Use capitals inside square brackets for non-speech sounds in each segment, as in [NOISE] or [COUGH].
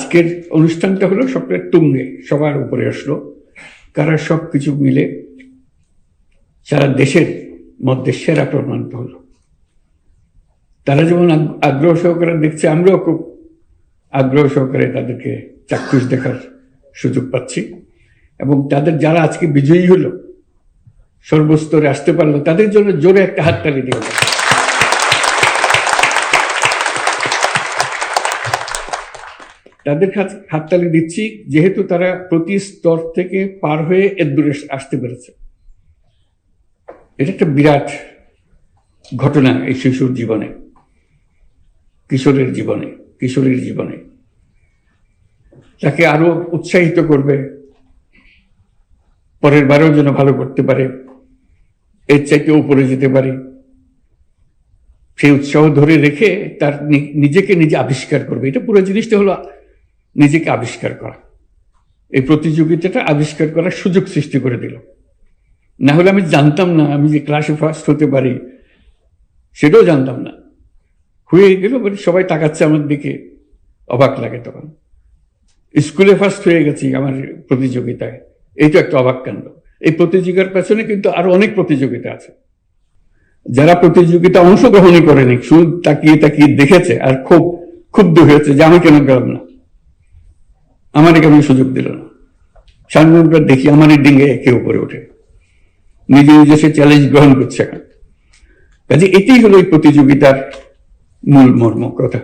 আজকের অনুষ্ঠানটা হলো সবটা তুঙ্গে, সবার উপরে আসলো। কারা সব কিছু মিলে সারা দেশের মধ্যে সেরা প্রমাণিত হলো। তারা যেমন আগ্রহ সহকারে দেখছে, আমরাও খুব আগ্রহ সহকারে তাদেরকে চাক্ষুষ দেখার সুযোগ পাচ্ছি। এবং তাদের যারা আজকে বিজয়ী হলো, সর্বস্তরে আসতে পারল, তাদের জন্য জোরে একটা হাততালি দিয়ে তাদের হাত- হাততালি দিচ্ছি, যেহেতু তারা প্রতি স্তর থেকে পার হয়ে এর দূরে আসতে পেরেছে। এটা একটা বিরাট ঘটনা এই শিশুর জীবনে, কিশোরের জীবনে, কিশোরীর জীবনে। তাকে আরও উৎসাহিত করবে, পরের বারেও যেন ভালো করতে পারে, এর চাইতে উপরে যেতে পারে। সেই উৎসাহ ধরে রেখে তার নিজেকে নিজে আবিষ্কার করবে। এটা পুরো জিনিসটা হলো নিজেকে আবিষ্কার করা। এই প্রতিযোগিতাটা আবিষ্কার করার সুযোগ সৃষ্টি করে দিল। না হলে আমি জানতাম না, আমি যে ক্লাসে ফার্স্ট হতে পারি, সেটাও জানতাম না। হয়ে গেল সবাই তাকাচ্ছে আমার দিকে, অবাক লাগে তখন। স্কুলে ফার্স্ট হয়ে গেছি আমার প্রতিযোগিতায়। এই তো একটা অবাক কাণ্ড। এই প্রতিযোগিতার পেছনে কিন্তু আরও অনেক প্রতিযোগিতা আছে। যারা প্রতিযোগিতা অংশগ্রহণই করেনি, শুধু তাকিয়ে তাকিয়ে দেখেছে আর খুব ক্ষুব্ধ হয়েছে যে আমি কেন গেলাম না। আমার কেন সুযোগ দিল না। আমরা দেখি আমারই ডিঙ্গে একে উপরে ওঠে। নিজে নিজে সে চ্যালেঞ্জ গ্রহণ করছে এখন। কাজে এটাই হলো এই প্রতিযোগিতার মূল মর্ম কথা।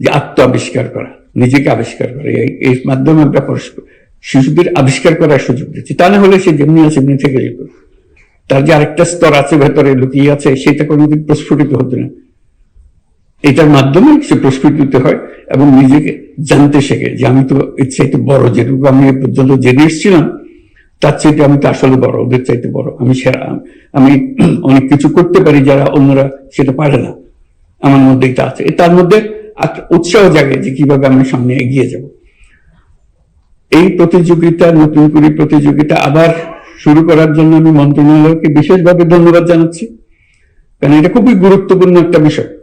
যে আত্ম আবিষ্কার করা, নিজেকে আবিষ্কার করা। এই, এর মাধ্যমে আমরা পরস্পর, শিশুদের আবিষ্কার করার সুযোগ দিচ্ছি। তা না হলে সে যেমনি আছে এমনি থেকে যেত। তার যে আরেকটা স্তর আছে, ভেতরে লুকিয়ে আছে, সেটা কোনোদিন প্রস্ফুটিত হতো না। এটার মাধ্যমে সে প্রস্ফুটিত হয় এবং নিজেকে জানতে শেখে যে আমি তো এর চাইতে বড়, যেটুকু আমি এ পর্যন্ত জেনে এসেছিলাম, তার চাইতে আমি তো আসলে বড়, ওদের চাইতে বড়। আমি সেরা, আমি [CLEARS THROAT] অনেক কিছু করতে পারি যারা অন্যরা সেটা পারে না। আমার মধ্যে এটা আছে। তার মধ্যে উৎসাহ জাগে যে কীভাবে আমি সামনে এগিয়ে যাব। এই প্রতিযোগিতা, নতুন করে প্রতিযোগিতা আবার শুরু করার জন্য আমি মন্ত্রণালয়কে বিশেষভাবে ধন্যবাদ জানাচ্ছি। কারণ এটা খুবই গুরুত্বপূর্ণ একটা বিষয়।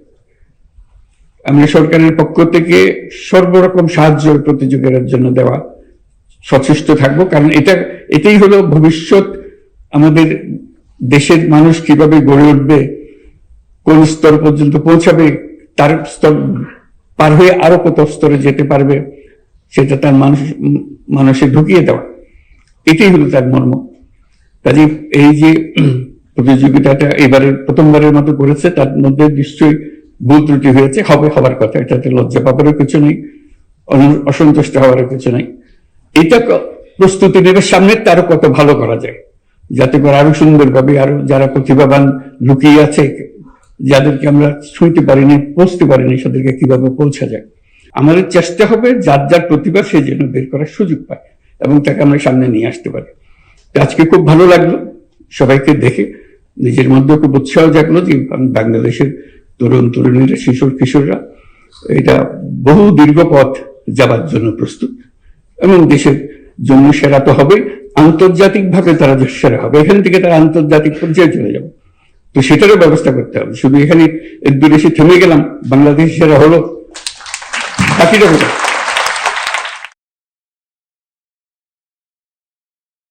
আমরা সরকারের পক্ষ থেকে সর্বরকম সাহায্য প্রতিযোগিতার জন্য দেওয়া সচেষ্ট থাকব, কারণ এটা, এটাই হলো ভবিষ্যৎ আমাদের দেশের মানুষ কীভাবে গড়ে উঠবে, কোন স্তর পর্যন্ত পৌঁছাবে, তার স্তর পার হয়ে আরও কত স্তরে যেতে পারবে, সেটা তার মানুষ, মানুষে ঢুকিয়ে দেওয়া। এটাই হলো তার মর্ম। কাজে এই যে প্রতিযোগিতাটা এবারে প্রথমবারের মতো করেছে, তার মধ্যে নিশ্চয়ই ভুল ত্রুটি হয়েছে, হবে, হবার কথা। এটাতে লজ্জা পাবারও কিছু নেই অসন্তুষ্ট হওয়ারও কিছু নেই। এটা প্রস্তুতি নেবে সামনে তারও কত ভালো করা যায়। যাতে করে আরও সুন্দরভাবে, আরও যারা প্রতিভাবান লুকিয়ে আছে, যাদেরকে আমরা শুনতে পারিনি, পৌঁছতে পারিনি তাদেরকে কীভাবে পৌঁছা যায়। আমাদের চেষ্টা হবে, যার যার প্রতিভা, সে যেন বের করার সুযোগ পায় এবং তাকে আমরা সামনে নিয়ে আসতে পারি। আজকে খুব ভালো লাগল সবাইকে দেখে। নিজের মধ্যে খুব উৎসাহ জাগলো যে বাংলাদেশের তরুণ তরুণীরা শিশুর কিশোররা, এটা বহু দীর্ঘ পথ যাবার জন্য প্রস্তুত। এবং দেশের জন্য সেরা তো হবে আন্তর্জাতিকভাবে তারা সেরা হবে, এখান থেকে তারা আন্তর্জাতিক পর্যায়ে চলে যাবে। তো সেটারও ব্যবস্থা করতে হবে। শুধু এখানে দূরে থেমে গেলাম বাংলাদেশ সেরা হলো। বাকিটা কোথায়